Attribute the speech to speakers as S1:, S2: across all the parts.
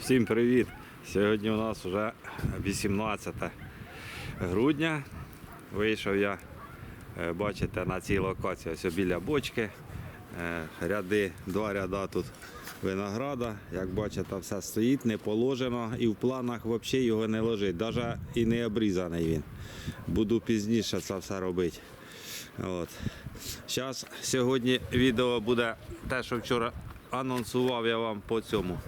S1: Всім привіт! Сьогодні у нас вже 18 грудня. Вийшов я, е, бачите, на цій локації ось біля бочки. Е, Ряди, два ряда тут винограда. Як бачите, все стоїть, не положено і в планах взагалі його не лежить. Навіть і не обрізаний він. Буду пізніше це все робити. От. Зараз сьогодні відео буде те, що вчора анонсував я вам по цьому.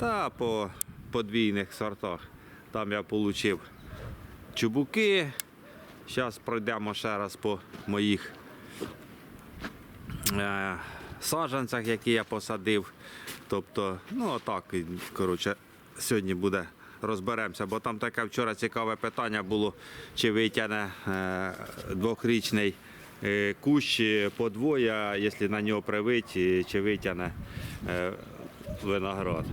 S1: Та по подвійних сортах. Там я отримав чубуки. Зараз пройдемо ще раз по моїх е, саджанцях, які я посадив. Тобто, ну отак, коротше, сьогодні буде розберемося, бо там таке вчора цікаве питання було, чи витягне е, двохрічний е, кущ е, по двоє, а якщо на нього привить, чи витягне е, виноград.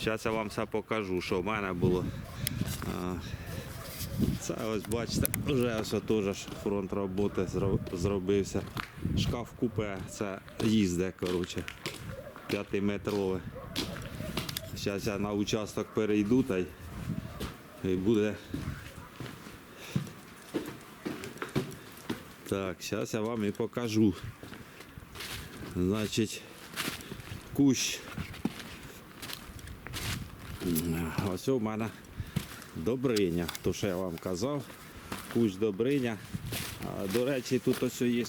S1: Зараз я вам все покажу, що в мене було. Це ось бачите, вже ось теж фронт роботи зробився. Шкаф купе, це їзде, коротше, п'ятиметрове. Зараз я на участок перейду та й буде. Так, зараз я вам і покажу. Значить, кущ. Ось у мене Добриня, то що я вам казав, кущ Добриня. До речі, тут ось є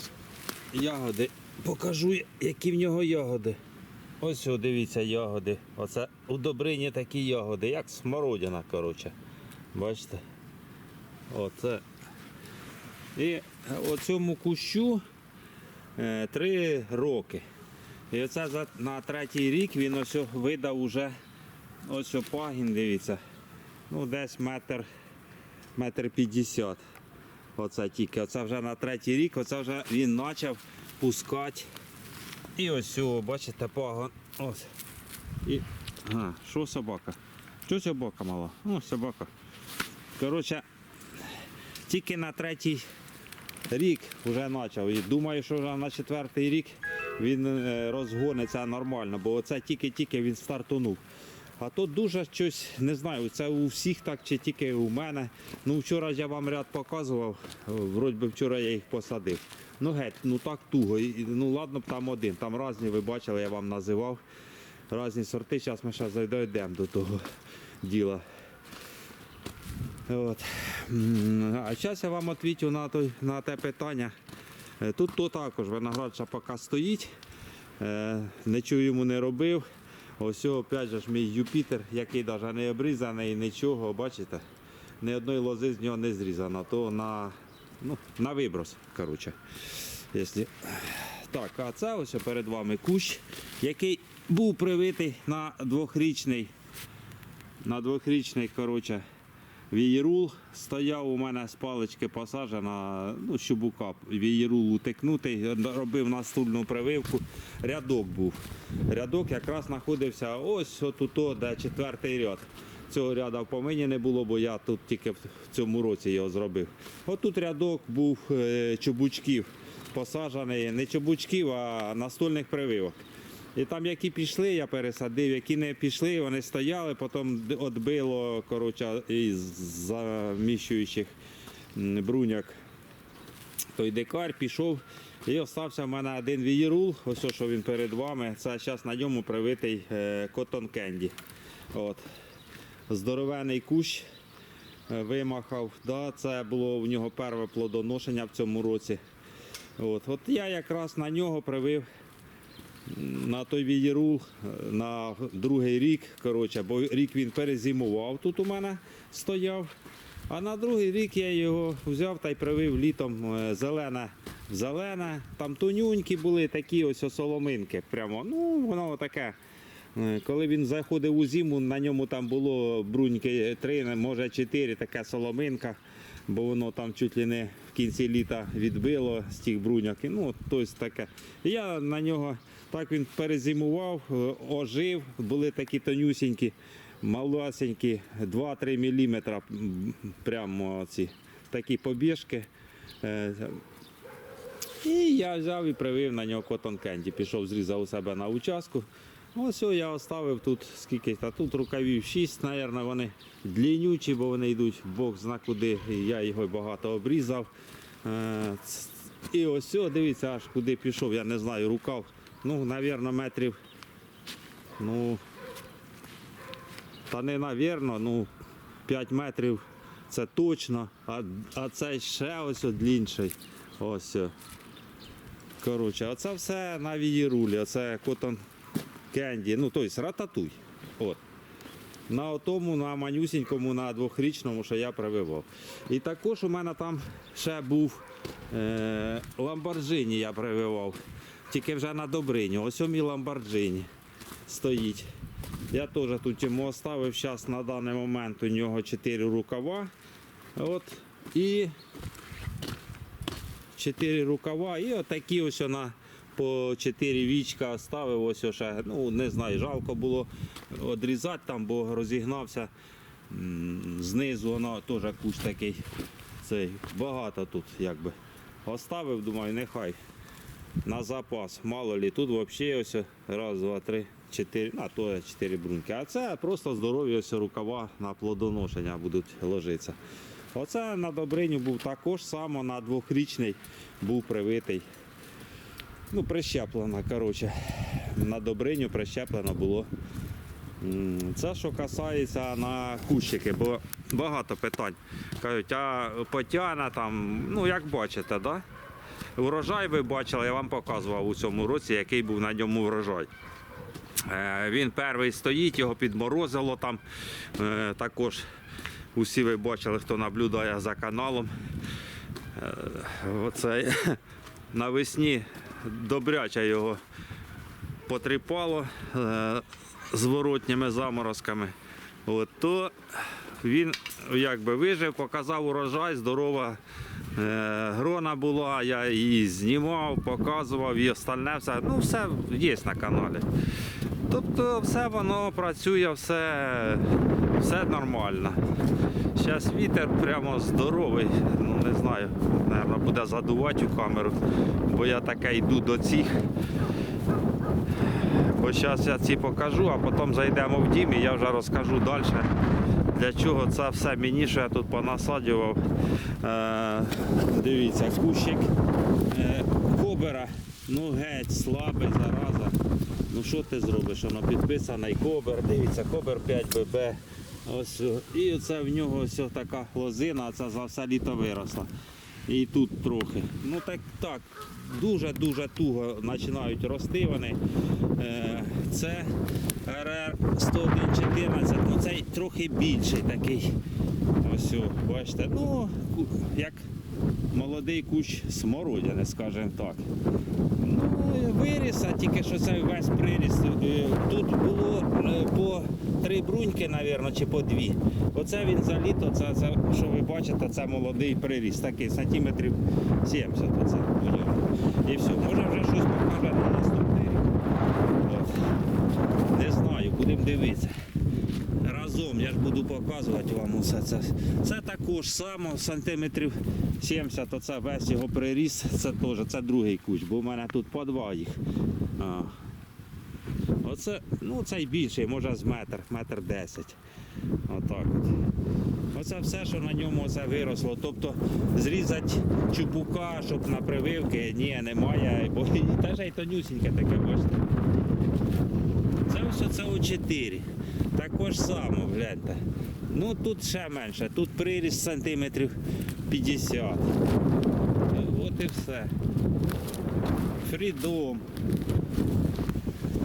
S1: ягоди. Покажу, які в нього ягоди. Ось дивіться ягоди. Оце у Добрині такі ягоди, як смородина, коротше. Бачите? Оце. І оцьому кущу е, три роки. І оце на третій рік він ось видав уже ось о пагін, дивіться. Ну, десь метр, метр п'ятдесят. Оце тільки. Оце вже на третій рік, оце вже він почав пускати. І ось о, бачите, пагон. Ось. І. А, що собака? Що собака мала? О, собака. Коротше, тільки на третій рік вже почав. І думаю, що вже на четвертий рік він е, розгониться нормально, бо оце тільки-тільки він стартунув. А тут дуже щось, не знаю, це у всіх так чи тільки у мене. Ну вчора я вам ряд показував, вроді би вчора я їх посадив. Ну геть, ну так туго. Ну ладно б там один. Там різні, ви бачили, я вам називав. Різні сорти, зараз ми ще зайдемо до того діла. От. А зараз я вам відповідю на, той, на те питання. Е, Тут то також виноград ще поки стоїть. Е, Нічого йому не робив. Ось опять же ж мій Юпітер, який навіть не обрізаний, нічого, бачите? Ні одної лози з нього не зрізано, то на, ну, на виброс. коротше. Якщо... Так, а це ось перед вами кущ, який був привитий на двохрічний, на двохрічний, коротше, Вієрул стояв у мене з палички посаджена, ну, щубука, вієрул утикнутий, робив настульну прививку. Рядок був. Рядок якраз знаходився ось отут, де четвертий ряд. Цього ряду по мені не було, бо я тут тільки в цьому році його зробив. Отут рядок був е, чубучків посаджений, не чубучків, а настольних прививок. І там, які пішли, я пересадив, які не пішли, вони стояли, потім відбило коротше, із заміщуючих бруняк. Той дикар пішов і остався в мене один вієрул, ось що він перед вами. Це зараз на ньому привитий е, котон кенді. От. Здоровений кущ е, вимахав. Да, це було в нього перше плодоношення в цьому році. От. От я якраз на нього привив на той відірул на другий рік, коротше, бо рік він перезимував тут у мене стояв. А на другий рік я його взяв та й привив літом е, зелене зелене. Там тонюнькі були такі ось соломинки. Прямо, ну воно таке. Е, Коли він заходив у зиму, на ньому там було бруньки три, може чотири, така соломинка, бо воно там чуть ли не в кінці літа відбило з тих бруньок. Ну, тобто таке. Я на нього так він перезимував, е, ожив, були такі тонюсінькі, малесенькі, 2-3 мм прямо ці такі побіжки. Е, І я взяв і привив на нього котон кенді. Пішов, зрізав у себе на участку. Ось я оставив тут скільки, та тут рукавів 6, мабуть, вони длиннючі, бо вони йдуть Бог зна куди. Я його багато обрізав. Е, І ось, дивіться, аж куди пішов, я не знаю, рукав. Ну, мабуть, метрів. Ну, та не навірно, ну 5 метрів це точно, а, а це ще ось длінший. Ось. о. Коротше, оце все на відірулі, оце котон кенді, ну тобто рататуй. От. На тому, на манюсінькому, на двохрічному, що я прививав. І також у мене там ще був е, ламборджині я прививав. Тільки вже на Добрині. Ось о мій ламборджині стоїть. Я теж тут йому оставив. Зараз на даний момент у нього 4 рукава. От. І 4 рукава. І отакі ось на по 4 вічка оставив. Ось ще, ну не знаю, жалко було відрізати там, бо розігнався. Знизу воно теж куч такий. Цей, багато тут якби. Оставив, думаю, нехай на запас. Мало лі, тут взагалі ось раз, два, три, чотири, на то чотири бруньки. А це просто здорові ось рукава на плодоношення будуть ложитися. Оце на Добриню був також само на двохрічний був привитий. Ну, прищеплено, коротше. На Добриню прищеплено було. Це що касається на кущики, бо багато питань. Кажуть, а потяна там, ну як бачите, да? Урожай ви бачили, я вам показував у цьому році, який був на ньому врожай. Е, Він перший стоїть, його підморозило там. Е, Також усі ви бачили, хто наблюдає за каналом. Е, Оце навесні добряче його потріпало зворотніми заморозками. От, то він якби вижив, показав урожай, здорова грона була, я її знімав, показував і остальне все. Ну, все є на каналі. Тобто все воно працює, все, все нормально. Зараз вітер прямо здоровий, ну не знаю, мабуть, буде задувати у камеру, бо я таке йду до цих. Бо зараз я ці покажу, а потім зайдемо в дім і я вже розкажу далі, для чого це все мені, що я тут понасаджував. Е, дивіться, кущик е, кобера, ну геть, слабий, зараза. Ну що ти зробиш? Воно підписаний кобер, дивіться, кобер 5ББ. Ось, і оце в нього ось така лозина, це за все літо виросла. І тут трохи. Ну так так, дуже-дуже туго починають рости вони. Е, Це РР 10114, ну цей трохи більший такий. Ось, бачите, ну, як молодий кущ смородини, скажімо так. Ну, виріс, а тільки що це весь приріс. Е, Тут було е, по три бруньки, мабуть, чи по дві. Оце він за літо, це, це, що ви бачите, це молодий приріс, такий сантиметрів 70 оце. І все, може вже щось покаже на наступний рік. От. Не знаю, будемо дивитися. Разом я ж буду показувати вам усе це. Це також само сантиметрів 70, оце весь його приріс, це теж, це другий кущ, бо в мене тут по два їх. А. Оце, ну цей більший, може з метр, метр десять. Отак от. Оце все, що на ньому це виросло. Тобто зрізати чупука, щоб на прививки, ні, немає. Бо і теж й тонюсіньке таке, бачите. Це все це у 4. Також само, гляньте. Ну тут ще менше, тут приріст сантиметрів 50. От і все. Фрідом.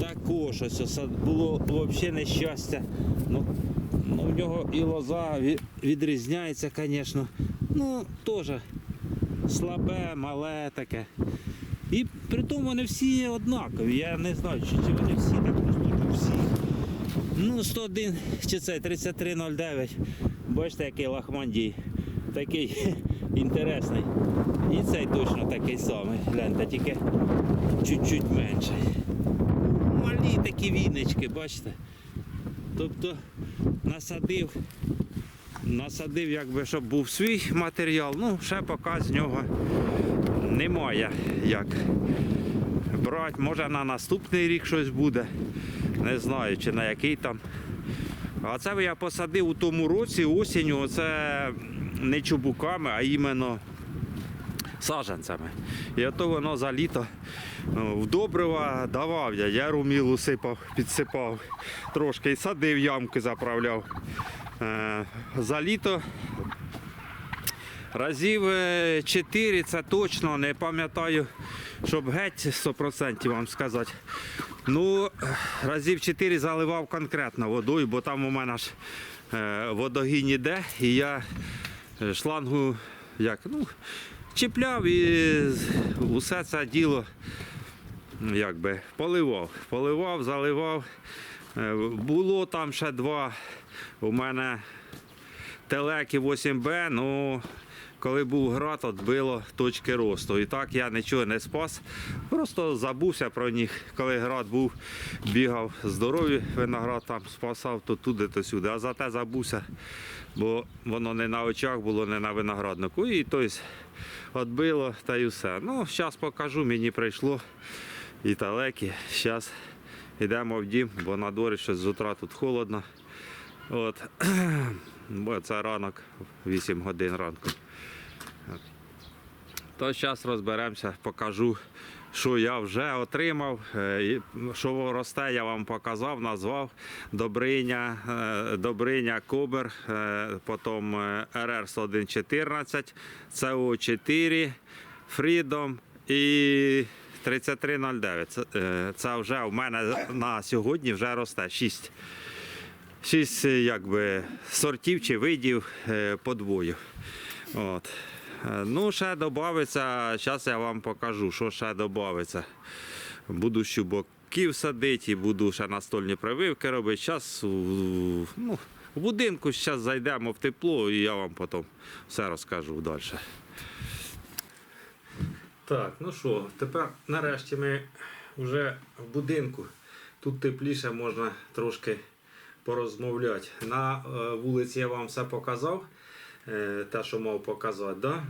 S1: Також ось було взагалі нещастя. Ну, ну, в нього і лоза відрізняється, звісно. Ну, теж слабе, мале таке. І при тому вони всі однакові. Я не знаю, чи, вони всі так ростуть у всіх. Ну, 101 чи це 3309. Бачите, який лахмандій. Такий інтересний. І цей точно такий самий. Гляньте, тільки чуть-чуть менший. Малі такі віночки, бачите? Тобто насадив, насадив, якби, щоб був свій матеріал, ну, ще поки з нього немає як брати. Може на наступний рік щось буде. Не знаю, чи на який там. А це я посадив у тому році осінню. Це не чубуками, а іменно саджанцями. І ото воно за літо ну, в добрива давав я, я румілу сипав, підсипав трошки і садив ямки, заправляв. Е, за літо разів 4 це точно, не пам'ятаю, щоб геть 100% вам сказати. Ну, разів 4 заливав конкретно водою, бо там у мене ж е, водогін іде, і я е, шлангу як, ну, чіпляв і усе це діло якби, поливав. Поливав, заливав. Е, Було там ще два. У мене телеки 8Б, ну коли був град, відбило точки росту. І так я нічого не спас. Просто забувся про них. Коли град був, бігав здоровий виноград там спасав то туди, то сюди. А зате забувся, бо воно не на очах було, не на винограднику. І тобто відбило та й все. Ну, зараз покажу, мені прийшло і талеки. Зараз йдемо в дім, бо на дворі щось з утра тут холодно. От. Бо це ранок, 8 годин ранку. То зараз розберемося, покажу, що я вже отримав. Е, Що росте, я вам показав, назвав Добриня, е, Добриня Кобер, е, потім е, РР 114, СО4, Freedom і 3309. Це, вже в мене на сьогодні вже росте 6 шість якби, сортів чи видів подвоїв. От. Е, Ну, ще додається, зараз я вам покажу, що ще додається. Буду щубоків садити буду ще настольні прививки робити. Зараз ну, в будинку зараз зайдемо в тепло і я вам потім все розкажу далі. Так, ну що, тепер нарешті ми вже в будинку. Тут тепліше можна трошки порозмовляти. На е, вулиці я вам все показав, те, що мав показати. Да?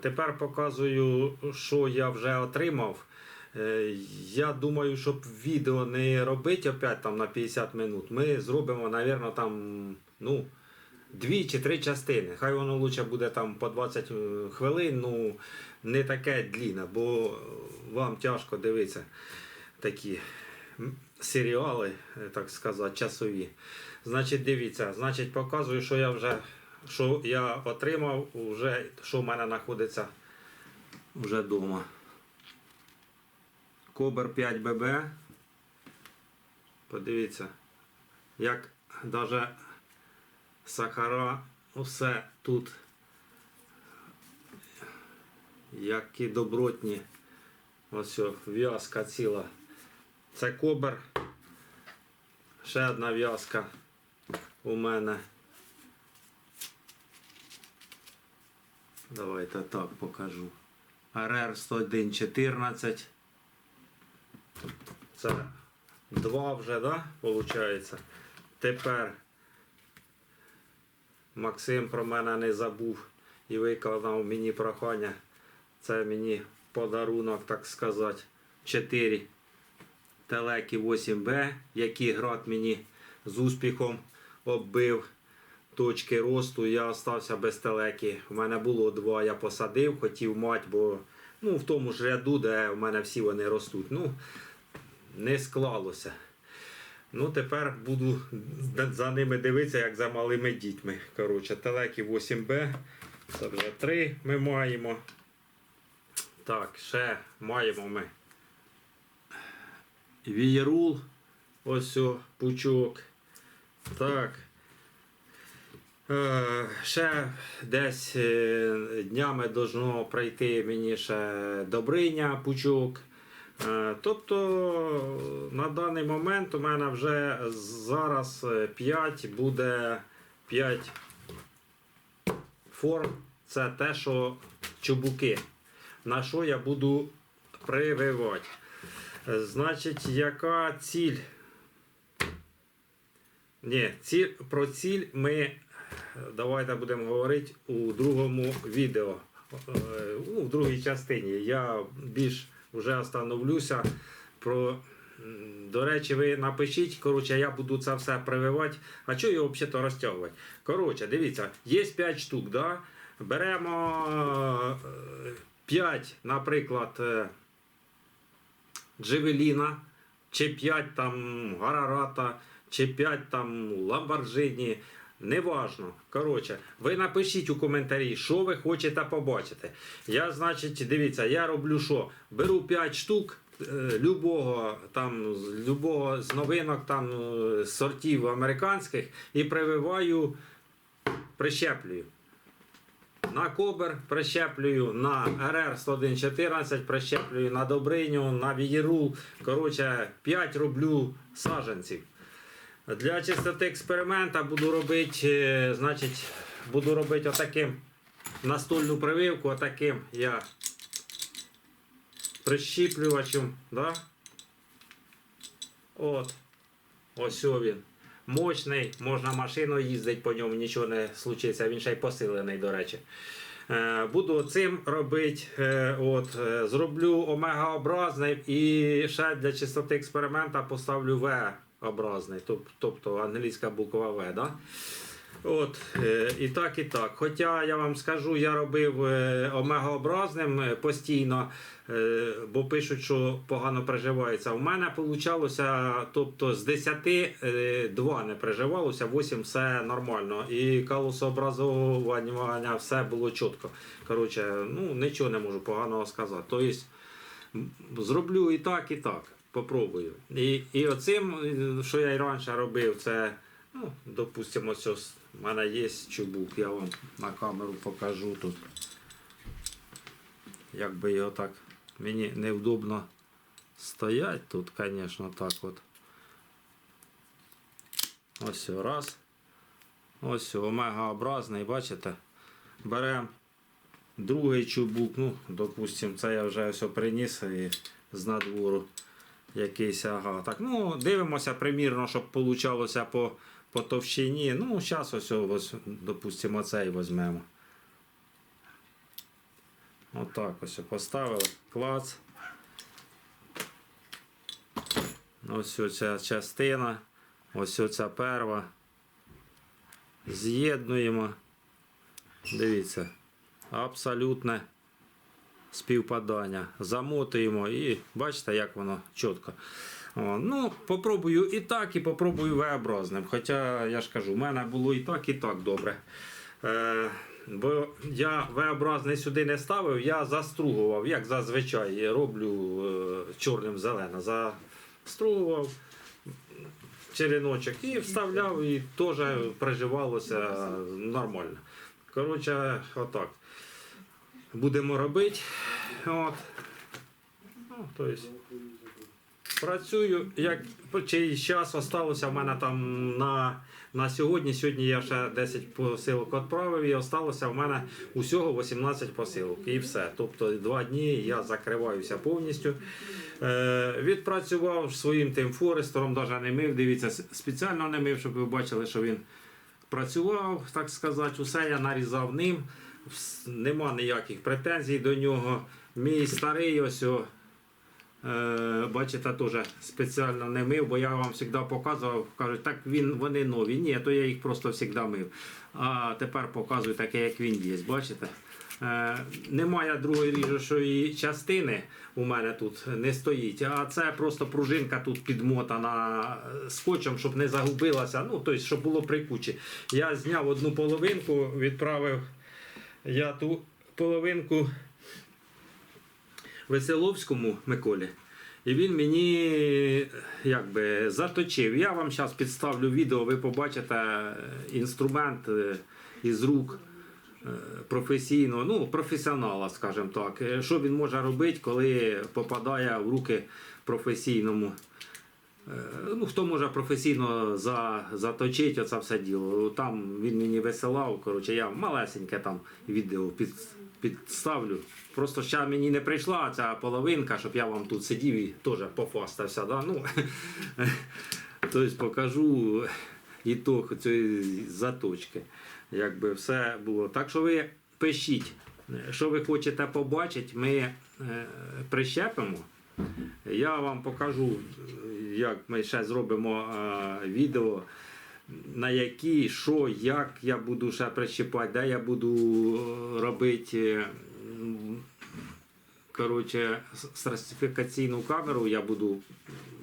S1: Тепер показую, що я вже отримав. Е, Я думаю, щоб відео не робити опять там на 50 минут, ми зробимо, мабуть, там, ну, дві чи три частини. Хай воно лучше буде там по 20 хвилин, ну не таке длінне, бо вам тяжко дивитися такі серіали, е, так сказати, часові. Значить, дивіться, значить, показую, що я вже що я отримав, вже, що в мене знаходиться вже вдома. Кобер 5 ББ. Подивіться, як навіть сахара, усе тут, які добротні. Ось в'язка ціла. Це кобер. Ще одна в'язка у мене. Давайте так покажу. РР 10114. Це два вже, да? Получається. Тепер Максим про мене не забув і виконав мені прохання. Це мені подарунок, так сказати, 4 телеки 8Б, які град мені з успіхом оббив точки росту. Я остався без телеки. У мене було два, я посадив, хотів мати, бо ну, в тому ж ряду, де в мене всі вони ростуть. Ну, не склалося. Ну, тепер буду за ними дивитися, як за малими дітьми. Коротше, телеки 8Б. Це вже три ми маємо. Так, ще маємо ми. Вієрул. Ось пучок. Так. Е, ще десь е, днями должно прийти мені ще Добриня пучок. Е, Тобто на даний момент у мене вже зараз 5 буде 5 форм. Це те, що чубуки. На що я буду прививати. Значить, яка ціль? Ні, ціль, про ціль ми давайте будемо говорити у другому відео. Е, Ну, в другій частині. Я більш вже остановлюся про
S2: до речі, ви напишіть, коротше, я буду це все прививати. А що його взагалі розтягувати? Коротше, дивіться, є 5 штук, да? беремо 5, наприклад, е, Джевеліна, чи 5 там Гарарата, чи 5 там Ламборджині. Неважно. Коротше, ви напишіть у коментарі, що ви хочете побачити. Я, значить, дивіться, я роблю що? Беру 5 штук е, любого там любого з новинок там е, сортів американських і прививаю, прищеплюю. На кобер прищеплюю, на РР 10114 прищеплюю, на Добриню, на Вієрул. Коротше, 5 роблю саджанців. Для чистоти експеримента буду робити, е, значить, буду робити отаким настольну прививку, отаким я прищіплювачем. Да? От. Ось він. Мощний, можна машиною їздити по ньому, нічого не случиться, він ще й посилений, до речі. Е, Буду цим робити. е, От, зроблю омегаобразний і ще для чистоти експеримента поставлю В-образний, тоб- тобто англійська буква В. Да? От, е, і так, і так. Хоча я вам скажу, я робив е, омегаобразним е, постійно, бо пишуть, що погано приживається. У мене вийшло, тобто з 10 е, 2 не приживалося, 8 все нормально. І калусообразування все було чітко. Коротше, ну нічого не можу поганого сказати. Тобто, зроблю і так, і так. Попробую. І, і оцим, що я і раніше робив, це, ну, допустимо, ось ось в мене є чубук, я вам на камеру покажу тут. Якби його так. Мені невдобно стоять тут, звісно, так от. Ось раз. Ось о, омегаобразний, бачите? Беремо другий чубук, ну, допустимо, це я вже все приніс і з надвору якийсь ага. Так, ну, дивимося примірно, щоб получалося по, по товщині. Ну, зараз ось, ось, допустимо, цей візьмемо. Отак ось поставили. Клац. Ось оця частина. Ось оця перва. З'єднуємо. Дивіться. Абсолютне співпадання. Замотуємо і бачите, як воно чітко. О, ну, попробую і так, і попробую V-образним. Хоча я ж кажу, в мене було і так, і так добре. Е, бо я V-образний сюди не ставив, я застругував, як зазвичай роблю е, чорним зелено. Застругував череночок і вставляв, і теж приживалося нормально. Коротше, отак. Будемо робити. От. Ну, то есть, працюю, як чи час осталося в мене там на, на сьогодні. Сьогодні я ще 10 посилок відправив і осталося в мене усього 18 посилок. І все. Тобто два дні я закриваюся повністю. Е, відпрацював своїм тим Форестером, навіть не мив. Дивіться, спеціально не мив, щоб ви бачили, що він працював, так сказати, усе я нарізав ним. Нема ніяких претензій до нього. Мій старий ось. О, Е, бачите, теж спеціально не мив, бо я вам завжди показував, кажуть, так він, вони нові. Ні, то я їх просто завжди мив. А тепер показую таке, як він є. Бачите? Е, немає другої ріжучої частини у мене тут не стоїть, а це просто пружинка тут підмотана е, скотчем, щоб не загубилася. Ну, тобто, щоб було при. Я зняв одну половинку, відправив я ту половинку Веселовському Миколі. І він мені якби заточив. Я вам зараз підставлю відео, ви побачите е, інструмент е, із рук е, професійного, ну, професіонала, скажімо так. Що він може робити, коли попадає в руки професійному. Е, Ну, хто може професійно за, заточити оце все діло. Там він мені висилав. Коротше, я малесеньке там відео під, підставлю. Просто ще мені не прийшла ця половинка, щоб я вам тут сидів і теж пофастався. Да? Ну, тобто покажу ітог цієї заточки. Якби все було. Так що ви пишіть, що ви хочете побачити, ми е, прищепимо. Я вам покажу, як ми ще зробимо е, відео, на які, що, як я буду ще прищіпати, де я буду е, робити. м, Коротше, с- камеру я буду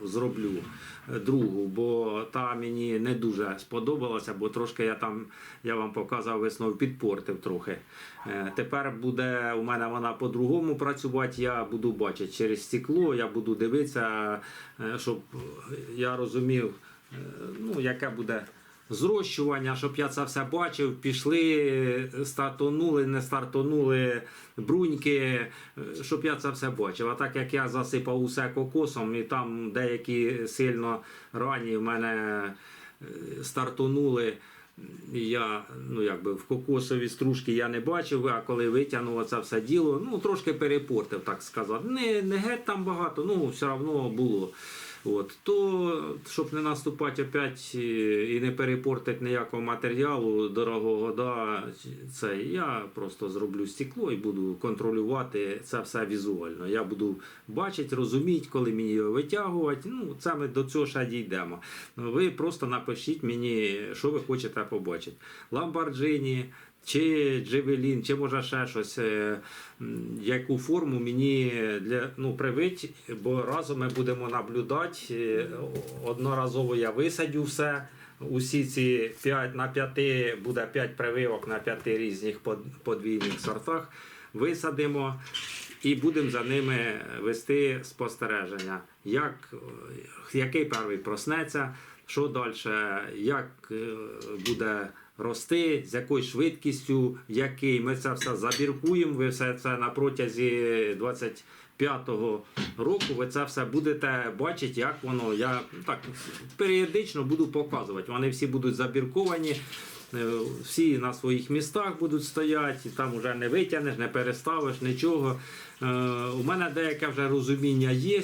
S2: зроблю е, другу, бо та мені не дуже сподобалася, бо трошки я там, я вам показав весною, підпортив трохи. Е, Тепер буде у мене вона по-другому працювати. Я буду бачити через стекло, я буду дивитися, е, щоб я розумів, е, ну, яке буде. Зрощування, щоб я це все бачив, пішли, стартонули, не стартонули бруньки, щоб я це все бачив. А так як я засипав усе кокосом, і там деякі сильно ранні в мене е, стартонули. Я ну, якби в кокосові стружки я не бачив, а коли витягнув це все діло, ну трошки перепортив, так сказати. Не, не геть там багато, ну все одно було. От, то, щоб не наступати опять е, і не перепортити ніякого матеріалу дорогого, да, це я просто зроблю стекло і буду контролювати це все візуально. Я буду бачити, розуміти, коли мені його витягувати. Ну, це ми до цього ще дійдемо. Ви просто напишіть мені, що ви хочете побачити. Ламборджині, чи Джевелін, чи може ще щось, е, яку форму мені для ну, привить, бо разом ми будемо наблюдати. Е, Одноразово я висадю все. Усі ці 5 на 5 буде 5 прививок на 5 різних подвійних сортах. Висадимо і будемо за ними вести спостереження. Як, е, який перший проснеться, що далі, як буде рости, з якою швидкістю, який. Ми це все забіркуємо. Ви все це на протязі 25-го року. Ви це все будете бачити, як воно. Я так періодично буду показувати. Вони всі будуть забірковані. Е, Всі на своїх містах будуть стояти, там вже не витягнеш, не переставиш нічого. Е, У мене деяке вже розуміння є,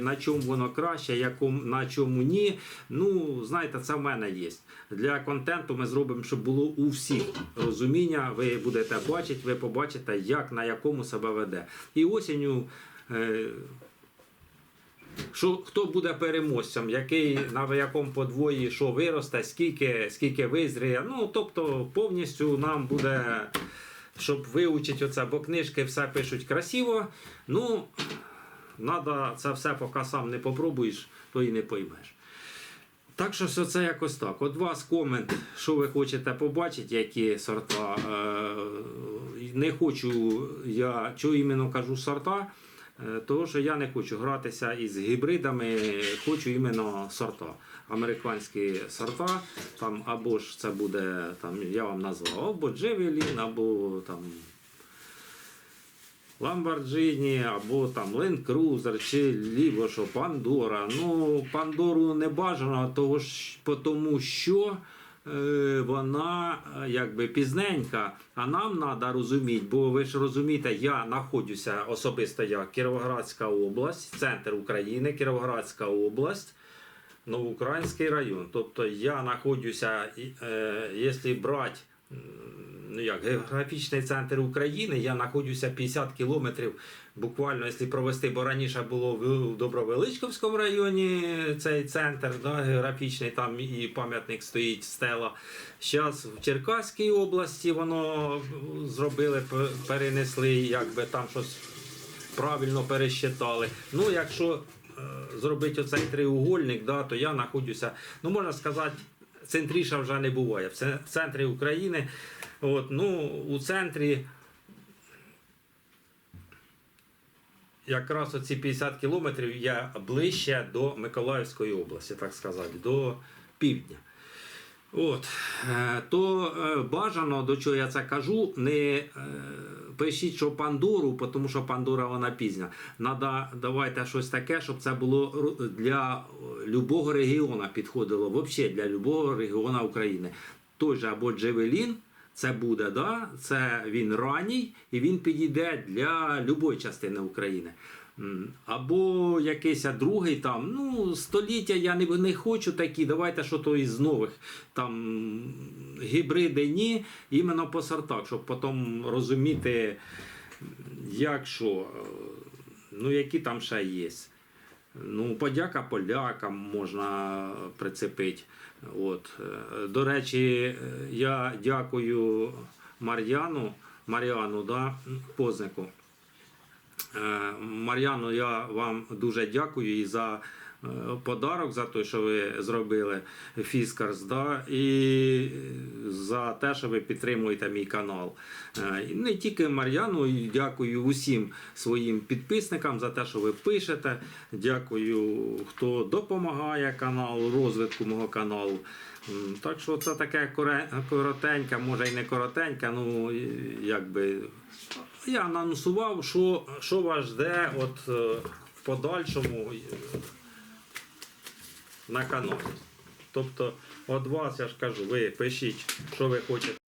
S2: на чому воно краще, на чому ні. Ну, знаєте, це в мене є. Для контенту ми зробимо, щоб було у всіх розуміння. Ви будете бачити, ви побачите, як на якому себе веде. І осінню. Що хто буде переможцем, який на якому подвої що виросте, скільки, скільки визріє. Ну тобто повністю нам буде, щоб вивчити оце, бо книжки все пишуть красиво. Ну, треба це все, поки сам не попробуєш, то і не поймеш. Так що все це якось так. От вас комент, що ви хочете побачити, які сорта. Е, Не хочу я, що іменно кажу сорта, е, того що я не хочу гратися із гібридами, хочу іменно сорта. Американські сорта, там або ж це буде, там, я вам назвав, або Джевелін, або там Ламборджині або там Land Cruiser, чи лібо що Пандора. Ну, Пандору не бажано, тому що вона е, якби пізненька, а нам треба розуміти, бо ви ж розумієте, я знаходжуся особисто я Кіровоградська область, центр України, Кіровоградська область. Новоукраїнський район. Тобто я знаходжуся, е, якщо брати ну як, географічний центр України, я знаходжуся 50 кілометрів. Буквально, якщо провести, бо раніше було в Добровеличковському районі цей центр да, географічний, там і пам'ятник стоїть стела. Зараз в Черкаській області воно зробили, перенесли, якби там щось правильно пересчитали. Ну, якщо е, зробити оцей триугольник, да, то я знаходжуся, ну можна сказати, центріша вже не буває. В центрі України. От, ну, у центрі якраз оці 50 кілометрів я ближче до Миколаївської області, так сказати, до півдня. От, е, то е, бажано, до чого я це кажу, не е, пишіть, що Пандору, тому що Пандора вона пізня. Надо давайте щось таке, щоб це було ру- для любого регіону підходило, взагалі для любого регіону України. Той же або Джевелін, це буде, да? це він ранній і він підійде для любої частини України. Або якийсь другий там, ну, століття я не, не хочу такі, давайте що то із нових там гібриди ні, іменно по сортах, щоб потім розуміти, як що. Ну, які там ще є. Ну, подяка полякам можна прицепити. От. До речі, я дякую Мар'яну, Мар'яну, да, Познику. Е, Мар'яно, я вам дуже дякую і за е, подарок, за те, що ви зробили Фіскарс, да, і за те, що ви підтримуєте мій канал. Е, Не тільки Мар'яну, дякую усім своїм підписникам за те, що ви пишете. Дякую, хто допомагає каналу, розвитку мого каналу. Так що це таке коротеньке, може і не коротеньке, ну якби я анонсував, що, що вас жде от, е, в подальшому е, на каналі. Тобто, от вас, я ж кажу, ви пишіть, що ви хочете